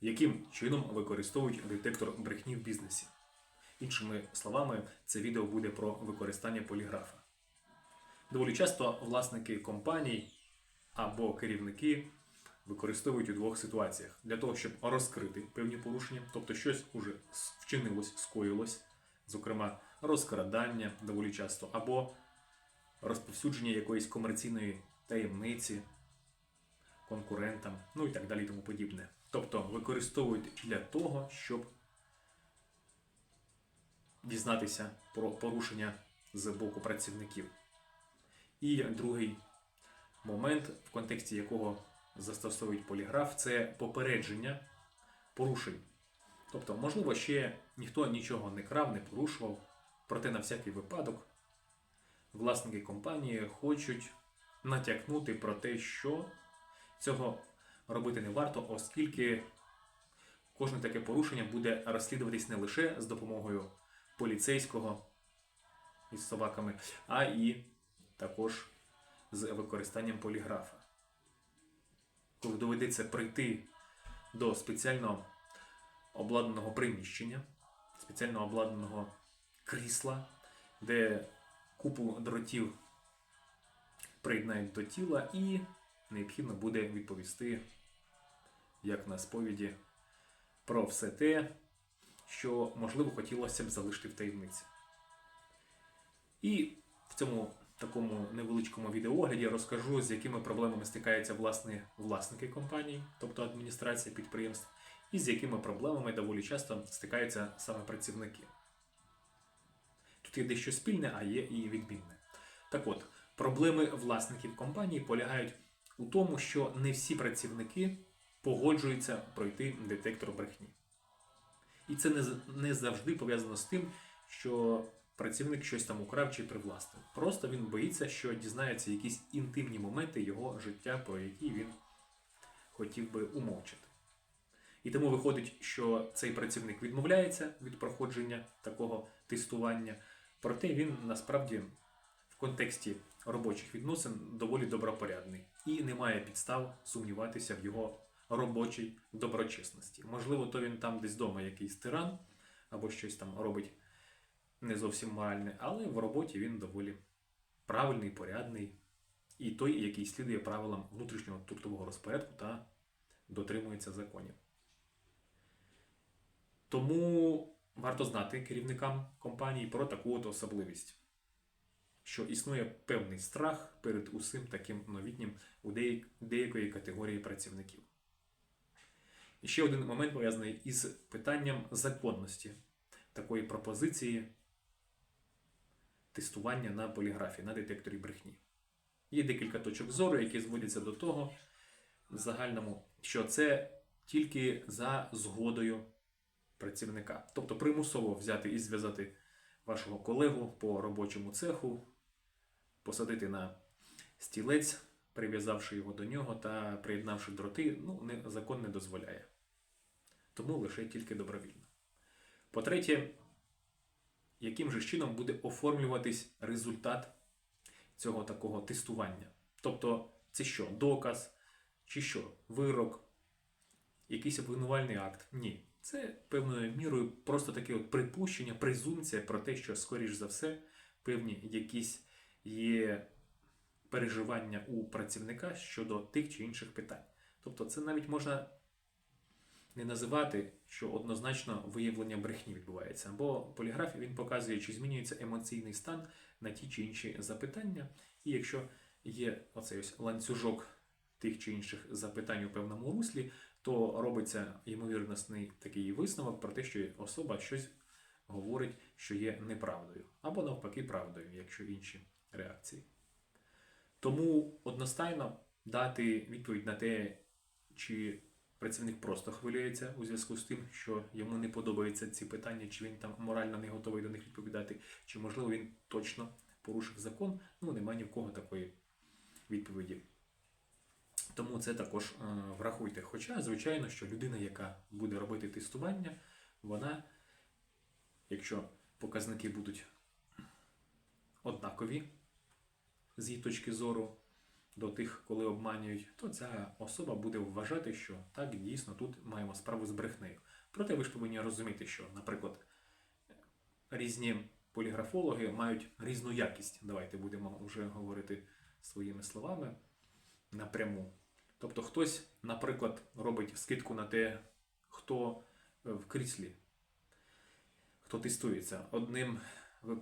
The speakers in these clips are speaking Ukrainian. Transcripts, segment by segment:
Яким чином використовують детектор брехні в бізнесі? Іншими словами, це відео буде про використання поліграфа. Доволі часто власники компаній або керівники використовують у двох ситуаціях для того, щоб розкрити певні порушення, тобто щось уже вчинилось, скоїлось, зокрема розкрадання доволі часто, або розповсюдження якоїсь комерційної таємниці конкурентам, ну і так далі і тому подібне. Тобто використовують для того, щоб дізнатися про порушення з боку працівників. І другий момент, в контексті якого застосовують поліграф, це попередження порушень. Тобто, можливо, ще ніхто нічого не крав, не порушував, проте на всякий випадок власники компанії хочуть натякнути про те, що цього робити не варто, оскільки кожне таке порушення буде розслідуватись не лише з допомогою поліцейського із собаками, а і також з використанням поліграфа. Коли доведеться прийти до спеціально обладнаного приміщення, спеціально обладнаного крісла, де купу дротів приєднають до тіла, і необхідно буде відповісти, як на сповіді, про все те, що, можливо, хотілося б залишити в таємниці. І в цьому такому невеличкому відеоогляді я розкажу, з якими проблемами стикаються власне власники компаній, тобто адміністрація підприємств, і з якими проблемами доволі часто стикаються саме працівники. Тут є дещо спільне, а є і відмінне. Так от, проблеми власників компанії полягають у тому, що не всі працівники погоджуються пройти детектор брехні. І це не, не завжди пов'язано з тим, що працівник щось там украв чи привласнив. Просто він боїться, що дізнається якісь інтимні моменти його життя, про які він хотів би умовчати. І тому виходить, що цей працівник відмовляється від проходження такого тестування, проте він насправді в контексті робочих відносин доволі добропорядний і не має підстав сумніватися в його робочій доброчесності. Можливо, то він там десь вдома якийсь тиран або щось там робить не зовсім моральне, але в роботі він доволі правильний, порядний і той, який слідує правилам внутрішнього трудового розпорядку та дотримується законів. Тому варто знати керівникам компанії про таку от особливість, що існує певний страх перед усім таким новітнім у деякої категорії працівників. І ще один момент пов'язаний із питанням законності такої пропозиції тестування на поліграфі, на детекторі брехні. Є декілька точок зору, які зводяться до того в загальному, що це тільки за згодою працівника. Тобто примусово взяти і зв'язати вашого колегу по робочому цеху, посадити на стілець, прив'язавши його до нього та приєднавши дроти, ну, не, закон не дозволяє. Тому лише тільки добровільно. По-третє, яким же чином буде оформлюватись результат цього такого тестування? Тобто, це що, доказ, чи що, вирок, якийсь обвинувальний акт? Ні. Це певною мірою просто таке от припущення, презумпція про те, що, скоріш за все, певні якісь є переживання у працівника щодо тих чи інших питань. Тобто, це навіть можна не називати, що однозначно виявлення брехні відбувається. Бо поліграфі він показує, чи змінюється емоційний стан на ті чи інші запитання. І якщо є оцей ось ланцюжок тих чи інших запитань у певному руслі, то робиться ймовірностний такий висновок про те, що особа щось говорить, що є неправдою, або навпаки правдою, якщо інші реакції. Тому одностайно дати відповідь на те, чи працівник просто хвилюється у зв'язку з тим, що йому не подобаються ці питання, чи він там морально не готовий до них відповідати, чи можливо він точно порушив закон. Ну, немає ні в кого такої відповіді. Тому це також е, врахуйте. Хоча, звичайно, що людина, яка буде робити тестування, вона, якщо показники будуть однакові з її точки зору, до тих, коли обманюють, то ця особа буде вважати, що так дійсно тут маємо справу з брехнею. Проте ви ж повинні розуміти, що, наприклад, різні поліграфологи мають різну якість. Давайте будемо вже говорити своїми словами напряму. Тобто хтось, наприклад, робить скидку на те, хто в кріслі, хто тестується. Одним,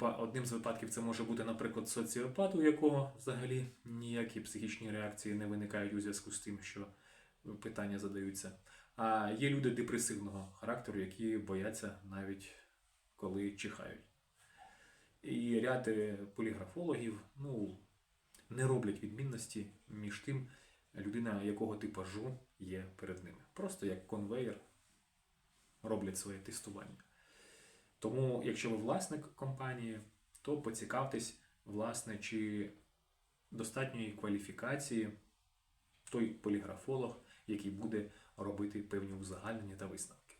одним з випадків це може бути, наприклад, соціопат, у якого взагалі ніякі психічні реакції не виникають у зв'язку з тим, що питання задаються. А є люди депресивного характеру, які бояться навіть коли чихають. І ряд е, поліграфологів ну, не роблять відмінності між тим, людина якого типажу є перед ними. Просто як конвейер роблять своє тестування. Тому, якщо ви власник компанії, то поцікавтесь, власне, чи достатньої кваліфікації той поліграфолог, який буде робити певні узагальнення та висновки.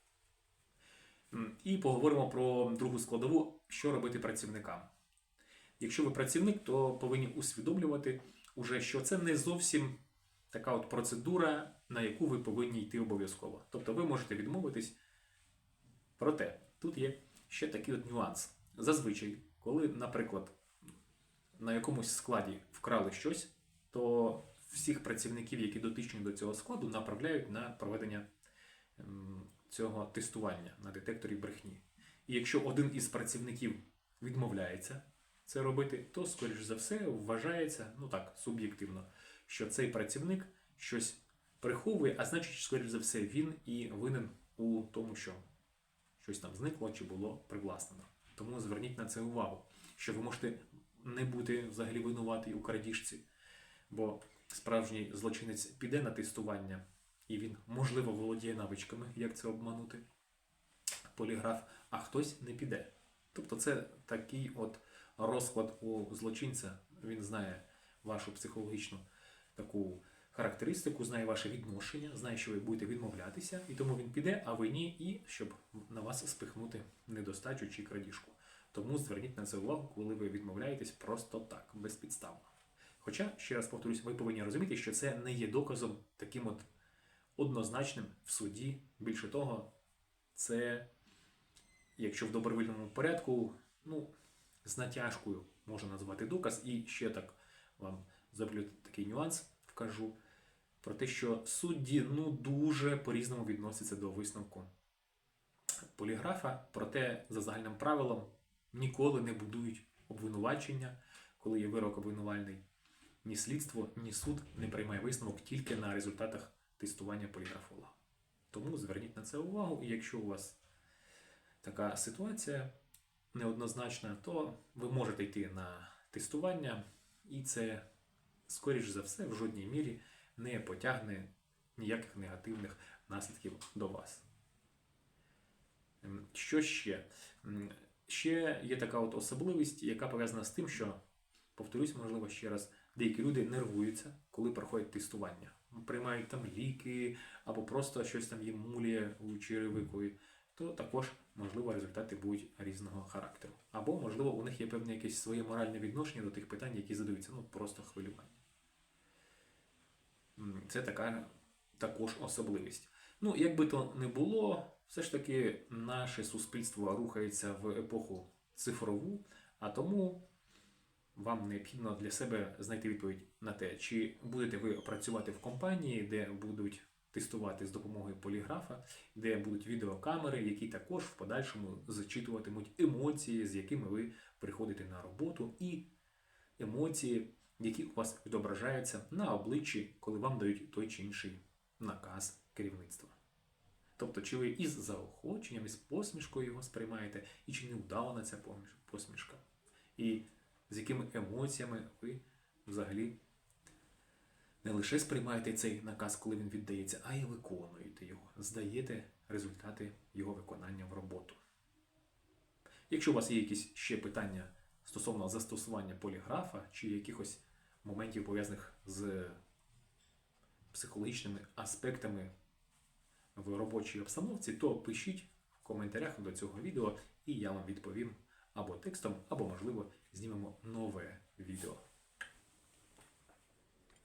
І поговоримо про другу складову, що робити працівникам. Якщо ви працівник, то повинні усвідомлювати, уже, що це не зовсім така от процедура, на яку ви повинні йти обов'язково. Тобто ви можете відмовитись. Проте тут є ще такий от нюанс. Зазвичай, коли, наприклад, на якомусь складі вкрали щось, то всіх працівників, які дотичні до цього складу, направляють на проведення ем, цього тестування на детекторі брехні. І якщо один із працівників відмовляється це робити, то, скоріш за все, вважається, ну так, суб'єктивно, що цей працівник щось приховує, а значить, скоріш за все, він і винен у тому, що щось там зникло чи було привласнено. Тому зверніть на це увагу, що ви можете не бути взагалі винуватий у крадіжці, бо справжній злочинець піде на тестування, і він, можливо, володіє навичками, як це обманути поліграф, а хтось не піде. Тобто це такий от розклад у злочинця. Він знає вашу психологічну таку характеристику, знає ваше відношення, знає, що ви будете відмовлятися, і тому він піде, а ви ні, і щоб на вас спихнути недостачу чи крадіжку. Тому зверніть на це увагу, коли ви відмовляєтесь просто так, безпідставно. Хоча, ще раз повторюсь, ви повинні розуміти, що це не є доказом таким от однозначним в суді. Більше того, це, якщо в добровільному порядку, ну, з натяжкою можна назвати доказ, і ще так вам зроблю такий нюанс, вкажу про те, що судді ну дуже по-різному відносяться до висновку поліграфа, проте за загальним правилом ніколи не будують обвинувачення, коли є вирок обвинувальний. Ні слідство, ні суд не приймає висновок тільки на результатах тестування поліграфолога. Тому зверніть на це увагу, і якщо у вас така ситуація неоднозначна, то ви можете йти на тестування, і це, скоріш за все, в жодній мірі не потягне ніяких негативних наслідків до вас. Ем, Що ще? Ще є така от особливість, яка пов'язана з тим, що, повторюсь, можливо, ще раз, деякі люди нервуються, коли проходять тестування. Приймають там ліки або просто щось там їм муліє у черевикові, то також, можливо, результати будуть різного характеру. Або, можливо, у них є певне якесь своє моральне відношення до тих питань, які задаються, ну просто хвилювання. Це така також особливість. Ну, як би то не було, все ж таки наше суспільство рухається в епоху цифрову, а тому вам необхідно для себе знайти відповідь на те, чи будете ви працювати в компанії, де будуть тестувати з допомогою поліграфа, де будуть відеокамери, які також в подальшому зачитуватимуть емоції, з якими ви приходите на роботу, і емоції, які у вас відображаються на обличчі, коли вам дають той чи інший наказ керівництва. Тобто, чи ви із заохоченням, із посмішкою його сприймаєте, і чи не ця посмішка, і з якими емоціями ви взагалі не лише сприймаєте цей наказ, коли він віддається, а й виконуєте його, здаєте результати його виконання в роботу. Якщо у вас є якісь ще питання стосовно застосування поліграфа чи якихось моментів пов'язаних з психологічними аспектами в робочій обстановці, то пишіть в коментарях до цього відео, і я вам відповім або текстом, або, можливо, знімемо нове відео.